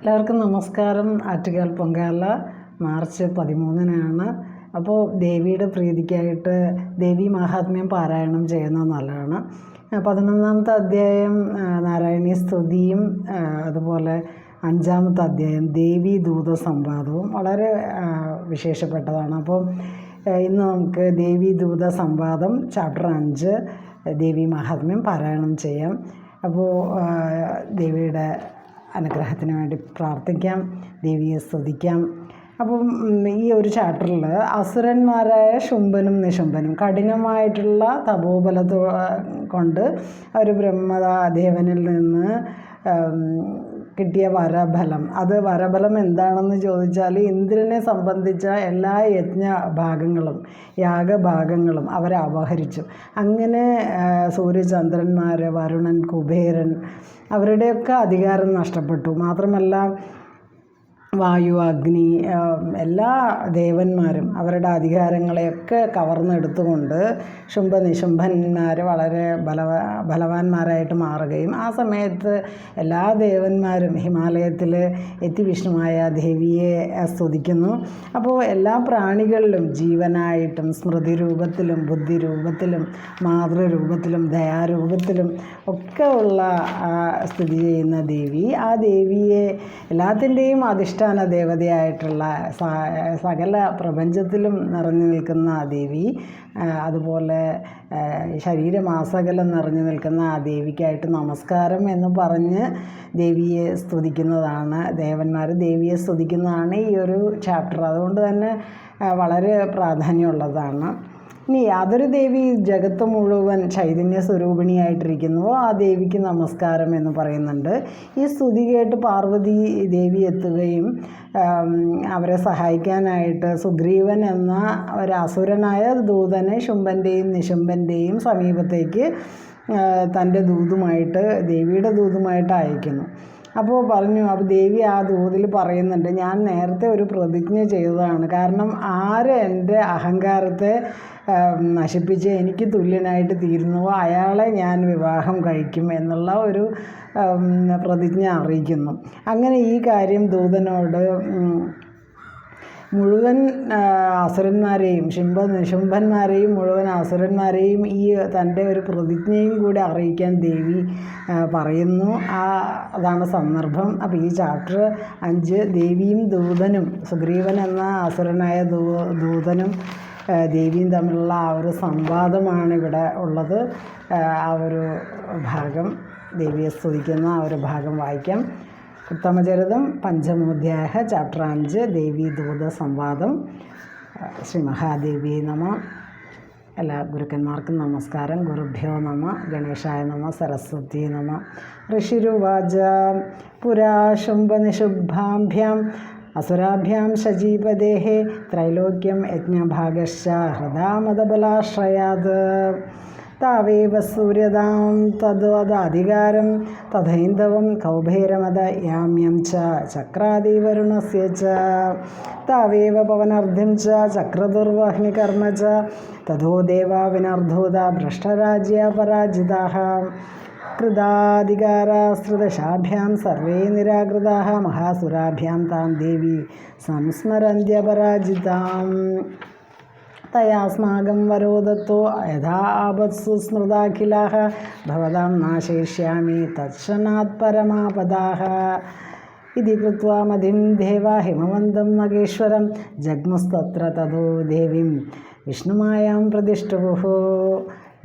എല്ലാവർക്കും നമസ്കാരം. ആറ്റുകാൽ പൊങ്കാല മാർച്ച് പതിമൂന്നിനാണ്. അപ്പോൾ ദേവിയുടെ പ്രീതിക്കായിട്ട് ദേവി മഹാത്മ്യം പാരായണം ചെയ്യുന്നത് നല്ലതാണ്. പതിനൊന്നാമത്തെ അധ്യായം നാരായണീ സ്തുതിയും അതുപോലെ അഞ്ചാമത്തെ അധ്യായം ദേവി ദൂത സംവാദവും വളരെ വിശേഷപ്പെട്ടതാണ്. അപ്പോൾ ഇന്ന് നമുക്ക് ദേവി ദൂത സംവാദം ചാപ്റ്റർ അഞ്ച് ദേവി മഹാത്മ്യം പാരായണം ചെയ്യാം. അപ്പോൾ ദേവിയുടെ അനുഗ്രഹത്തിന് വേണ്ടി പ്രാർത്ഥിക്കാം ദേവിയെ സ്തുതിക്കാം. അപ്പം ഈ ഒരു ചാപ്റ്ററിൽ അസുരന്മാരായ ശുംഭനും നിശുംഭനും കഠിനമായിട്ടുള്ള തപോബലത്തോ കൊണ്ട് അവർ ബ്രഹ്മദേവനിൽ നിന്ന് കിട്ടിയ വരബലം. അത് വരബലം എന്താണെന്ന് ചോദിച്ചാൽ ഇന്ദ്രനെ സംബന്ധിച്ച എല്ലാ യജ്ഞ ഭാഗങ്ങളും യാഗഭാഗങ്ങളും അവരെ അപഹരിച്ചു. അങ്ങനെ സൂര്യചന്ദ്രന്മാർ വരുണൻ കുബേരൻ അവരുടെയൊക്കെ അധികാരം നഷ്ടപ്പെട്ടു. മാത്രമല്ല വായു അഗ്നി എല്ലാ ദേവന്മാരും അവരുടെ അധികാരങ്ങളെയൊക്കെ കവർന്നെടുത്തുകൊണ്ട് ശുംഭ നിശുംഭന്മാർ വളരെ ബലവ ബലവാന്മാരായിട്ട് മാറുകയും ആ സമയത്ത് എല്ലാ ദേവന്മാരും ഹിമാലയത്തിൽ എത്തി വിഷ്ണുമായ ദേവിയെ സ്തുതിക്കുന്നു. അപ്പോൾ എല്ലാ പ്രാണികളിലും ജീവനായിട്ടും സ്മൃതി രൂപത്തിലും ബുദ്ധി രൂപത്തിലും മാതൃരൂപത്തിലും ദയാരൂപത്തിലും ഒക്കെ ഉള്ള സ്ഥിതി ചെയ്യുന്ന ദേവി. ആ ദേവിയെ എല്ലാത്തിന്റെയും അധിഷ്ഠാന ദേവതയായിട്ടുള്ള സകല പ്രപഞ്ചത്തിലും നിറഞ്ഞു നിൽക്കുന്ന ആ ദേവി അതുപോലെ ശരീരമാസകലം നിറഞ്ഞു നിൽക്കുന്ന ആ ദേവിക്കായിട്ട് നമസ്കാരം എന്ന് പറഞ്ഞ് ദേവിയെ സ്തുതിക്കുന്നതാണ് ദേവന്മാർ ദേവിയെ സ്തുതിക്കുന്നതാണ് ഈ ഒരു ചാപ്റ്റർ. അതുകൊണ്ട് തന്നെ വളരെ പ്രാധാന്യമുള്ളതാണ്. ഇനി യാതൊരു ദേവി ജഗത്ത് മുഴുവൻ ചൈതന്യ സ്വരൂപിണിയായിട്ടിരിക്കുന്നുവോ ആ ദേവിക്ക് നമസ്കാരം എന്ന് പറയുന്നുണ്ട്. ഈ സ്തുതി കേട്ട് പാർവതി ദേവി എത്തുകയും അവരെ സഹായിക്കാനായിട്ട് സുഗ്രീവൻ എന്ന ഒരസുരനായ ദൂതനെ ശുംഭന്റെയും നിശുംഭന്റെയും സമീപത്തേക്ക് തന്റെ ദൂതുമായിട്ട് ദേവിയുടെ ദൂതുമായിട്ട് അയക്കുന്നു. അപ്പോൾ പറഞ്ഞു അപ്പോൾ ദേവി ആ ദൂതിൽ പറയുന്നുണ്ട് ഞാൻ നേരത്തെ ഒരു പ്രതിജ്ഞ ചെയ്തതാണ്. കാരണം ആര് എന്റെ അഹങ്കാരത്തെ നശിപ്പിച്ച് എനിക്ക് തുല്യനായിട്ട് തീരുന്നുവോ അയാളെ ഞാൻ വിവാഹം കഴിക്കും എന്നുള്ള ഒരു പ്രതിജ്ഞ അറിയിക്കുന്നു. അങ്ങനെ ഈ കാര്യം ദൂതനോട് മുഴുവൻ അസുരന്മാരെയും ശുംഭ നിശുംഭന്മാരെയും മുഴുവൻ അസുരന്മാരെയും ഈ തന്റെ ഒരു പ്രതിജ്ഞയും കൂടി അറിയിക്കാൻ ദേവി പറയുന്നു. ആ അതാണ് സന്ദർഭം. അപ്പോൾ ഈ ചാപ്റ്റർ അഞ്ച് ദേവിയും ദൂതനും സുഗ്രീവൻ എന്ന അസുരനായ ദൂ ദൂതനും ദേവിയും തമ്മിലുള്ള ആ ഒരു സംവാദമാണ് ഇവിടെ ഉള്ളത്. ആ ഒരു ഭാഗം ദേവിയെ സ്തുതിക്കുന്ന ആ ഒരു ഭാഗം വായിക്കാം. ഉത്തമചരിതം പഞ്ചമോധ്യായ ചാപ്റ്റർ അഞ്ച് ദേവി ദൂത സംവാദം ശ്രീ മഹാദേവി നമ എല്ലാ ഗുരുക്കന്മാർക്കും നമസ്കാരം. ഗുരുഭ്യോ നമ ഗണേശായ നമ സരസ്വതി നമ. ഋഷിരുവാച പുരാ ശുംഭനിശുഭാഭ്യാം അസുരാഭ്യാം ശജീപദേഹേ ത്രൈലോക്യം യജ്ഞഭാഗശ്ച ഹൃദാമതബലാശ്രയാത്. താവേവ സൂര്യതാം തദ്വദധികാരം തഥൈന്ദവം കൗഭൈരമത യാമ്യം ച ചക്രാദിവരുണസ്യ ച. താവേവ പവനർദ്ധിം ച ചക്രദുർവഹ്നികർമ്മ ച. തഥോ ദേവാ വിനർദ്ധൂത ഭ്രഷ്ടരാജ്യ പരാജിതാः കൃതാധികാരാശ്രിതശാഭ്യാം സർവേ നിരാകൃതാः മഹാസുരാഭ്യാം താം ദേവി तया अस्माकं वरोदत्तो यथा आपत्सु स्मृदाखिलाः, भवतां नाशयिष्यामि तत्क्षणात् परमापदाः। इति कृत्वा मदिं देवा हिमवन्तं नगेश्वरं, जग्मुस्तत्र ततो देवीं विष्णुमायां प्रतिष्ठुः।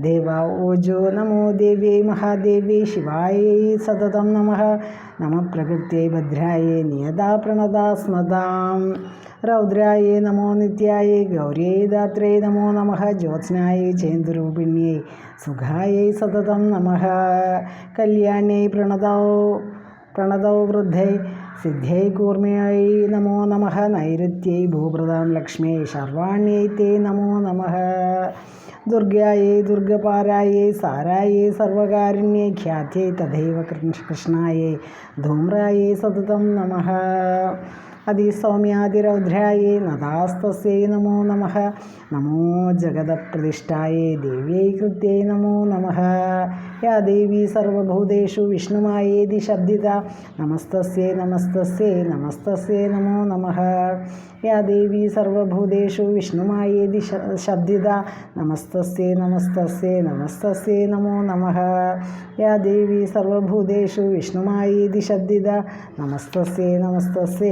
देवा ओजो नमो देव्यै महादेव्यै शिवायै सततं नमः। नमः प्रकृत्यै भद्रायै नियता प्रणता स्मताम् രൗദ്രായേ നമോ നിത്യായേ ഗൗരിയേ ദാത്രേ നമോ നമ ജ്യോത്സ്നായേ ചേന്ദുരൂപിണ്യേ സുഖായേ സതതം നമ കല്യാണേ പ്രണതോ പ്രണതോ വൃദ്ധൈ സിദ്ധ്യൈ കൂർമ്മയായി നമോ നമ നൈരുത്यै ഭൂപ്രദാം ലക്ഷ്മേ ശർവാണ്യൈ തേ നമോ നമ ദുർഗായേ ദുർഗപാരായേ സാരായേ സർവകാരുണ്യേ ഖ്യാത്യൈ തഥൈവ കൃഷ്ണായേ ധൂമ്രായേ സതതം നമ. അതിസൗമ്യാതിരൗദ്രായേ നദാസ്തസ്യൈ നമോ നമ. നമോ ജഗതപ്രതിഷ്ഠായേ ദേവ്യൈ കൃത്യൈ നമോ നമ. യാ ദേവി സർവഭൂതേഷു വിഷ്ണുമായേതി ശബ്ദിത. നമസ്തസ്യേ നമസ്തസ്യേ നമസ്തസ്യേ നമോ നമ. യാ ദേവി സർവഭൂതേഷു വിഷ്ണുമായേതി ശബ്ദിത. നമസ്തസ്യേ നമസ്തസ്യേ നമസ്തസ്യേ നമോ നമ. യാ ദേവി സർവഭൂതേഷു വിഷ്ണുമായേതി ശബ്ദിത. നമസ്തസ്യേ നമസ്തസ്യേ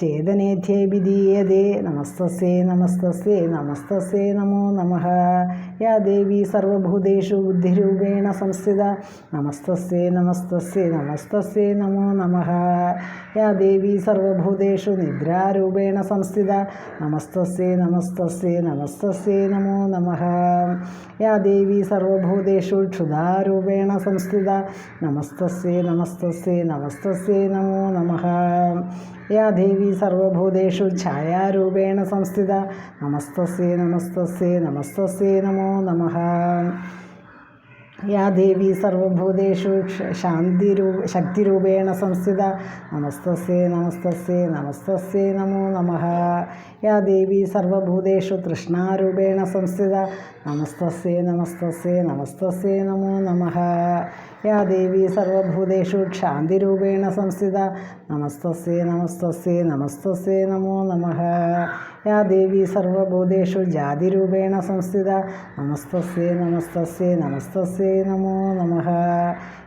ചേതനേധ്യേ വിധീയതേ നമസ്തസേ നമസ്തസേ നമസ്തസേ നമോ നമ. യാ ദേവി സർവഭൂതേഷു ബുദ്ധിരൂപേണ സംസ്ഥിത. നമസ്തസേ നമസ്തസേ നമസ്തസേ നമോ നമ. യാ ദേവി സർവഭൂതേഷു നിദ്രാരൂപേണ സംസ്ഥിത. നമസ്തസേ നമസ്തസേ നമസ്തസേ നമോ നമ. യാ ദേവി സർവഭൂതേഷു ക്ഷുതാരൂപേണ സംസ്ഥിത. നമസ്തസേ നമസ്തസേ നമസ്തസേ നമോ നമ. യാ ദേവി സർവഭൂതേഷു ഛായാരൂപേണ സംസ്ഥിത. നമസ്തസ്യേ നമസ്തസ്യേ നമസ്തസ്യേ നമോ നമ. യാ ദേവി സർവഭൂതേഷു ശാന്തിരൂ ശക്തിരൂപേണ സംസ്ഥിത. നമസ്തസ്യേ നമസ്തസ്യേ നമസ്തസ്യേ നമോ നമ. യാ ദേവി സർവഭൂതേഷു തൃഷ്ണാരൂപേണ സംസ്ഥിത. നമസ്തസ്യേ നമസ്തസ്യേ നമസ്തസ്യേ നമോ നമ. യാ ദേവി സർവഭൂതേഷു ക്ഷാന്തിരൂപേണ സംസ്ഥിത. നമസ്തസ്യേ നമസ്തസ്യേ നമസ്തസ്യേ നമോ നമ. യാ ദേവി സർവഭൂതേഷു ജാതിരൂപേണ സംസ്ഥിത. നമസ്തസ്യേ നമസ്തസ്യേ നമസ്തസ്യേ നമോ നമ.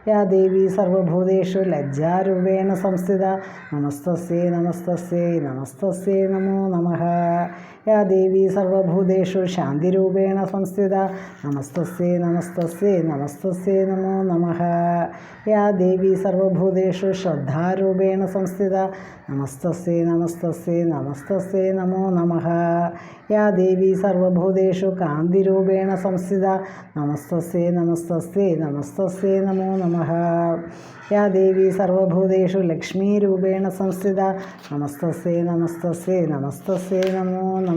യാ ദേവി സർവഭൂതേഷു ലജ്ജാരൂപേണ സംസ്ഥിത. നമസ്തസ്യേ നമസ്തസ്യേ നമസ്തസ്യേ നമോ നമ. യാ ദേവി സർവഭൂതേഷു ശാന്തിരൂപേണ സംസ്ഥിത. നമസ്തസ്യേ നമസ്തസ്യേ നമസ്തസ്യേ നമോ നമ. യാ ദേവി സർവഭൂതേഷു ശ്രദ്ധാരൂപേണ സംസ്ഥിത. നമസ്തസ്യേ നമസ്തസ്യേ നമസ്തസ്യേ നമോ നമ. യാ ദേവി സർവഭൂതേഷു കാന്തിരൂപേണ സംസ്ഥിത. നമസ്തസ്യേ നമസ്തസ്യേ നമസ്തസ്യേ നമോ നമ. യാ ദേവി സർവഭൂതേഷു ലക്ഷ്മീരൂപേണ സംസ്ഥിത. നമസ്തസ്യേ നമസ്തസ്യേ നമസ്തസ്യേ നമോ നമ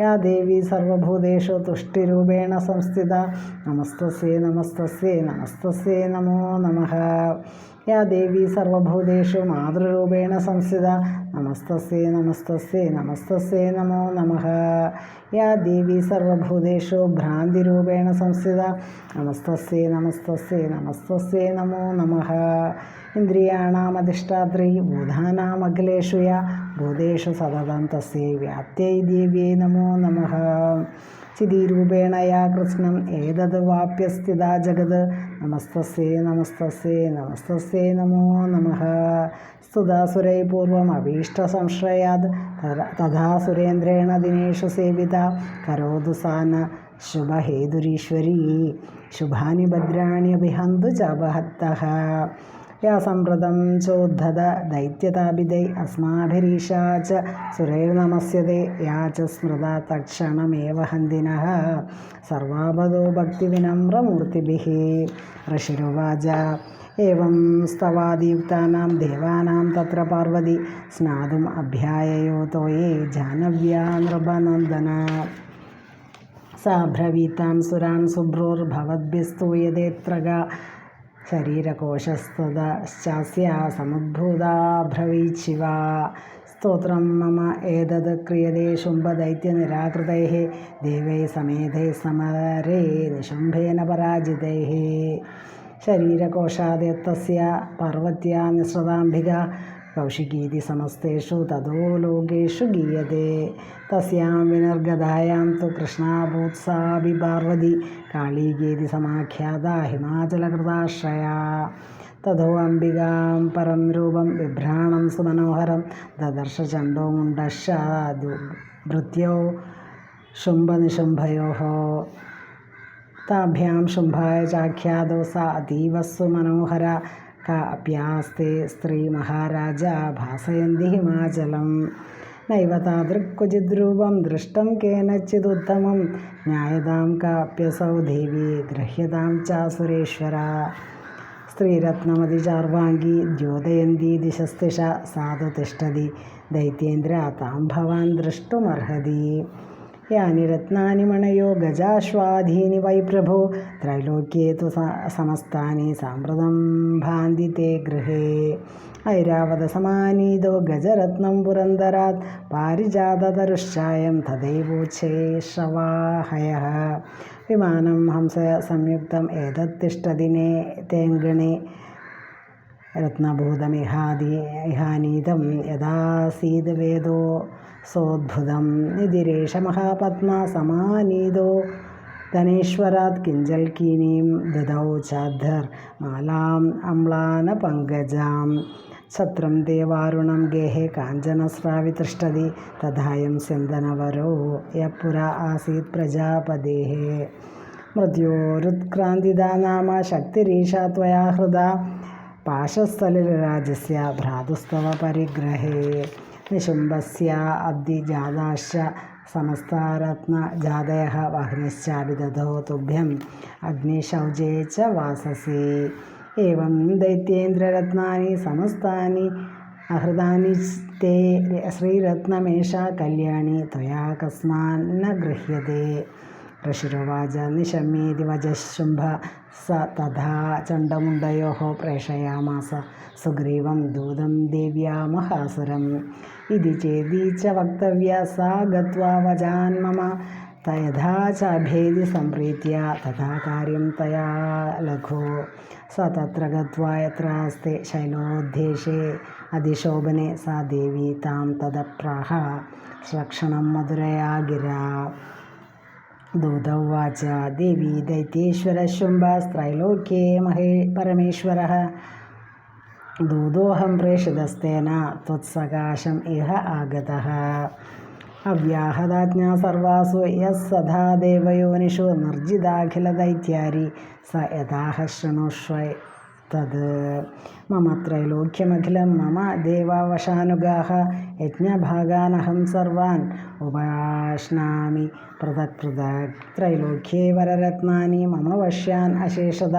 യാ ദേവി സർവഭൂതേഷു തുഷ്ടിരൂപേണ സംസ്ഥിത. നമസ്തസ്യേ നമസ്തസ്യേ നമസ്തസ്യേ നമോ നമ. യാ ദേവി സർവഭൂതേഷു മാതൃരൂപേണ സംസ്ഥിത നമസ്തസ്യേ നമസ്തസ്യേ നമസ്തസ്യേ നമോ നമ. യാ ദേവി സർവഭൂതേഷു ഭ്രാന്തിരൂപേണ സംസ്ഥിത നമസ്തസ്യേ നമസ്തസ്യേ നമസ്തസ്യേ നമോ നമ. ഇന്ദ്രിയാണാമധിഷ്ഠാത്രി ഭൂതാനാമഖിലേഷു യ. ഭൂതേഷു സതതം തസ്യൈ വ്യാപ്തൈ ദേവ്യൈ നമോ നമ. ചിതിരൂപേണ യാ കൃഷ്ണം ഏതത് വാപ്യസ്ഥിത ജഗത്? നമസ്തസ്യേ നമസ്തസ്യേ നമസ്തസ്യേ നമോ നമ. സ്തുതാസുരൈ പൂർവമഭീഷ്ടസംശ്രയാത് തഥാ സുരേന്ദ്രേണ ദിനേഷു സേവിത. കരോതു സാന ശുഭഹേതുരീശ്വരീ. ശുഭാനി ഭദ്രാണി അഭിഹന്തു ചപഹത്തഃ യാ സമ്പ്രദം ചോദ്ധത ദൈത്യതാപിതൈ അസ്മാഭിരീഷാ ച സുരൈർനമസ്യത്തെ യാ ച സ്മൃത തക്ഷണമേവ ഹന്തിനഃ സർവാപദോ ഭക്തിവിനമ്രമൂർത്തിഭിः ഋഷിരുവാച एवं स्तवादियुक्तानां देवानां तत्र पार्वती स्नातुम् अभ्याययो ये जानव्या नृपनन्दन सा ब्रवीतां सुरान् ശരീരകോശസ്തുത ശാസ്യ സമുദ്ഭൂതാ ഭ്രവീശിവ സ്തോത്രം മമ. ഏതത് ക്രിയതേ ശുംഭദൈത്യനിരാകൃതൈ. ദേവൈ സമേധൈ സമരേ നിശുംഭേന പരാജിതൈ. ശരീരകോശാദ്യത്തസ്യ പാർവത്യാ നിസൃതാംബിക കൗശികീതി സമസ്തേഷു തതോ ലോകേഷു ഗീയത്തെ തസ്യാം വിനർഗതായാം തു കൃഷ്ണാഭൂത്സാഭി പാർവതി കാളീകീതി സമാഖ്യാത ഹിമാചലകൃതാശ്രയാ. തഥോ അംബികാം പരം രൂപം വിഭ്രാണം സുമനോഹരം ദദർശ ചണ്ഡോ മുണ്ടശാദു ഭൃത്യോ ശുംഭനിശുംഭയോ. താഭ്യാം ശുംഭായ ചാഖ്യാതോ സ അതീവസ്സു काव्यास्ते स्त्रीमहाराजा भासयन्ति हिमाचलं नैव नव क्वचिद्रूपं दृष्टं केनचिदुत्तमं। ज्ञायतां काप्यसौ देवी गृह्यतां चासुरेश्वरा स्त्रीरत्नमतिचार्वाङ्गी द्योतयन्ती दिशस्तिष सा तु तिष्ठति दैत्येन्द्र भवान् द्रष्टुमर्हति। यानि रत्नानि मणयो, गजाश्वाधीनि वै प्रभो। त्रैलोक्ये तु सा, समस्तानि साम्प्रतं भान्ति ते गृहे। ऐरावतसमानीदो गजरत्नं पुरन्दरात्, पारिजाततरुश्चायं तदैवोचे शवाहयः। विमानं हंस संयुक्तम् एतत्तिष्ठदिने तेङ्गणे रत्नभूतमिहादि इहानीतं यदासीद्वेदो സോദ്ഭുതം നിതിരേഷ മഹാപത്മ സമാനീതോ ധനേശ്വരാത് കിഞ്ചൽക്കീനീം ദദൗ ചാദ്ധർ മാലാം അമ്ലാന പങ്കജാം ഛത്രം ദേവാരുണം ഗേഹേ കാഞ്ചനസ്രാവി തിഷ്ടതി തഥായം സ്യന്തനവരോ യപുര ആസീത് പ്രജാപതേः മൃത്യോരുത്ക്രാന്തിതാ നാമ ശക്തിരീഷാ ത്വയാ ഹൃദ പാശസ്ഥലിരാജസ്യ ഭ്രാതുസ്തവ പരിഗ്രഹേ त्रिशुम्बस्य अब्धिजाताश्च समस्तारत्नजातयः वह्निश्चापि दधौ तुभ्यम्। अग्निशौचे च वाससे। एवं दैत्येन्द्ररत्नानि समस्तानि, अहृदानि ते श्रीरत्नमेषा कल्याणी त्वया कस्मान्न गृह्यते। ऋषिरुवाच निशम्येति वचशुम्भ स तथा चण्डमुण्डयोः प्रेषयामास सुग्रीवं दूतं देव्या महासुरम् इति चेदी च वक्तव्या सा गत्वा वचान्मम तयथा चाभेदि सम्प्रीत्य तथा कार्यं तया लघु। स तत्र गत्वा यत्रास्ते शैलोद्देशे अधिशोभने सा देवी तां तदप्राह। स्वक्षणं मधुरया गिरा दूतौवाच, देवी दैत्येश्वरशुम्भस्त्रैलोक्ये महे परमेश्वरः। ദൂതോഹം പ്രേഷിതസ്തേന ത്വത്സകാശം ഇഹ ആഗത. അവ്യാഹതാജ്ഞാ സർവാസു യസ് സദാ ദേവയോനിഷു നിർജിതാഖിലദൈത്യാരി സ യഥാഹ ശൃണുഷ്വൈ തത്. മമ ത്രൈലോക്യമഖിലം മമ ദേവാവശാനുഗാഹ യജ്ഞഭാഗാനഹം സർവാൻ ഉപാശ്നാമി പൃഥക് പൃഥക് ത്രൈലോക്യേ വരരത്നാനി മമ വശ്യാൻ അശേഷത.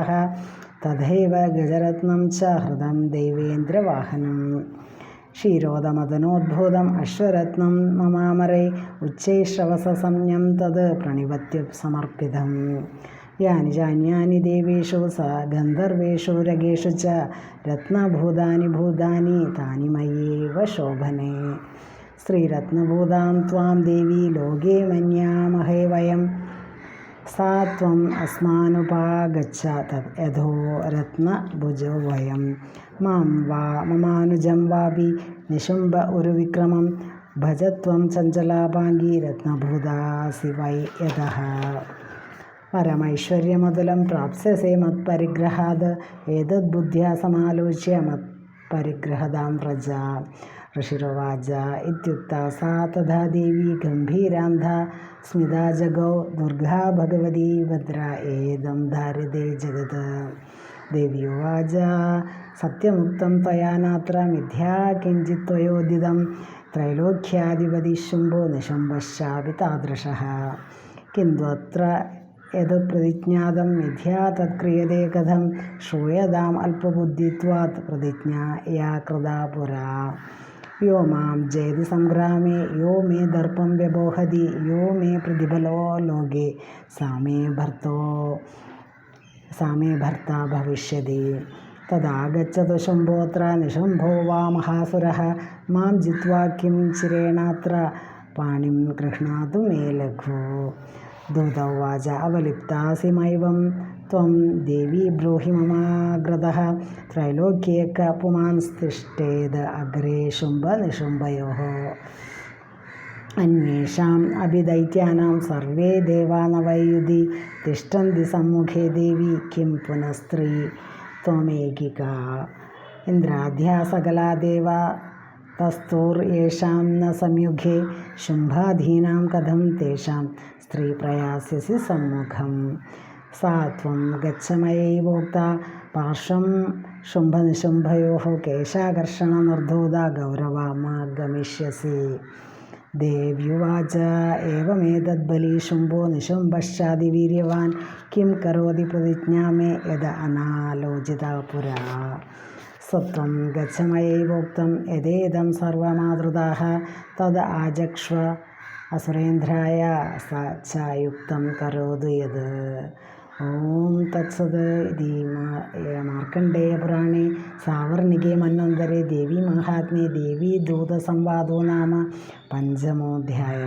തഥൈവ ഗജരത്നം ച ഹൃദം ദൈവേന്ദ്രവാഹനം. ക്ഷീരോദമതനോദ്ഭൂതം അശ്വരത്നം മമാമരൈ ഉച്ചൈശ്രവസസംജ്ഞം തത് പ്രണിപത്യ സമർപ്പിതം യാനി ചാന്യാനി ദേവേഷു സ ഗന്ധർവേഷു രഗേഷു ച രത്നഭൂതാനി ഭൂതാനി താനി മയേവ ശോഭനേ. ശ്രീരത്നഭൂതാം ത്വാം ദേവി ലോകേ മന്യാമഹേ വയം സാ ത്വം അസ്മാനുപാഗച്ഛ തത് യഥോ രത്നഭുജോ വയം മാം വാ മമാനുജം വാപി നിശുംബ ഒരു വിക്രമം ഭജത്വം ചഞ്ചലാപാംഗി രത്നഭൂതാസി വൈ യഥ പരമൈശ്വര്യമതുലം പ്രാപ്സ്യസേ മത്പരിഗ്രഹാത് ഏതദ്ബുദ്ധ്യാ സമാലോച്യ മത്പരിഗ്രഹതാം വ്രജ ഋഷിരുവാച ഇത്യുക്ത സാ തഥാ ദേവി ഗംഭീരാന്ധ സ്മിതാ ജഗൗ ദുർഗാ ഭഗവതി ഭദ്ര ഏതം ധാര്യതേ ജഗത്. ദേവ്യുവാച സത്യമുക്തം ത്വയാ നാത്ര മിഥ്യാ കിഞ്ചിത് ത്വയോദിതം ത്രൈലോക്യാധിപതി ശുംഭോ നിശുംഭശ്ചാപി താദൃശः. കിന്തു അത്ര യത് പ്രതിജ്ഞാതം മിഥ്യാ തത്ക്രിയതേ കഥം ശ്രൂയതാം അല്പബുദ്ധിത്വാത് പ്രതിജ്ഞ യാ കൃതാ പുരാ. यो माँ जयति सङ्ग्रामे यो मे दर्पं व्यबोहति, यो मे प्रतिबलो लोके। सा मे भर्तो सा मे भर्ता भविष्यति। तदागच्छतु शम्भोऽत्र निशम्भो वा महासुरः। माँ किं चिरेणात्र, पाणी गृह्णातु मे लघु। दूतौवाच अवलिप्तासिमैवं त्वं देवी ब्रूहि ममाग्रदः त्रैलोक्येक पुमांस्तिष्ठेद् अग्रे शुम्भनिशुम्भयोः अन्येषाम् अपि दैत्यानां सर्वे देवा न वै युधि तिष्ठन्ति सम्मुखे देवी किं पुनस्त्री त्वमेकिका इन्द्राध्या सकला देवा तस्थूर्येषां न संयुगे शुंभाधीना कथं तेषां स्त्री प्रयासी सा सां गच्छ पार्श्व शुंभ शुम्भनिशुम्भयोः केशाकर्षणनिर्धोदा गौरवामा गौरवागमिष्यसी देव्युवाच एवमेतद्बलीशुम्भो निशुम्भश्चादिवीर्यवान् किं करोति प्रतिज्ञा मे यद अनालोचिता पुरा। സത്വം ഗച്ഛമയൈവോക്തം യഥേദം സർവമാതൃതാः തത് ആചക്ഷ്വ അസുരേന്ദ്രായ സ ചായുക്തം കരോതു യത് ഓം തത്സത് ഇതി മാർക്കണ്ഡേയപുരാണേ സാവർണികേ മന്വന്തരെ ദേവി മഹാത്മ്യേ ദേവീ ദൂതസംവാദോ നാമ പഞ്ചമോധ്യായ.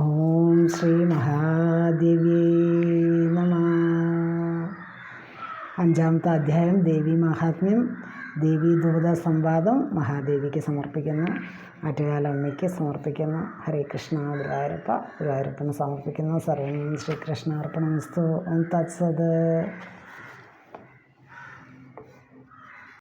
ഓം ശ്രീ മഹാദേവ്യേ നമ. അഞ്ചാമത്തെ അധ്യായം ദേവി മഹാത്മ്യം ദേവി ദൂത സംവാദം മഹാദേവിക്ക് സമർപ്പിക്കുന്നു ആറ്റുകാല അമ്മയ്ക്ക് സമർപ്പിക്കുന്നു ഹരേ കൃഷ്ണ ഗുരുവായൂരപ്പ ഗുരുവായൂരപ്പന് സമർപ്പിക്കുന്നു സർവം ശ്രീകൃഷ്ണ ഓം തത്സത്.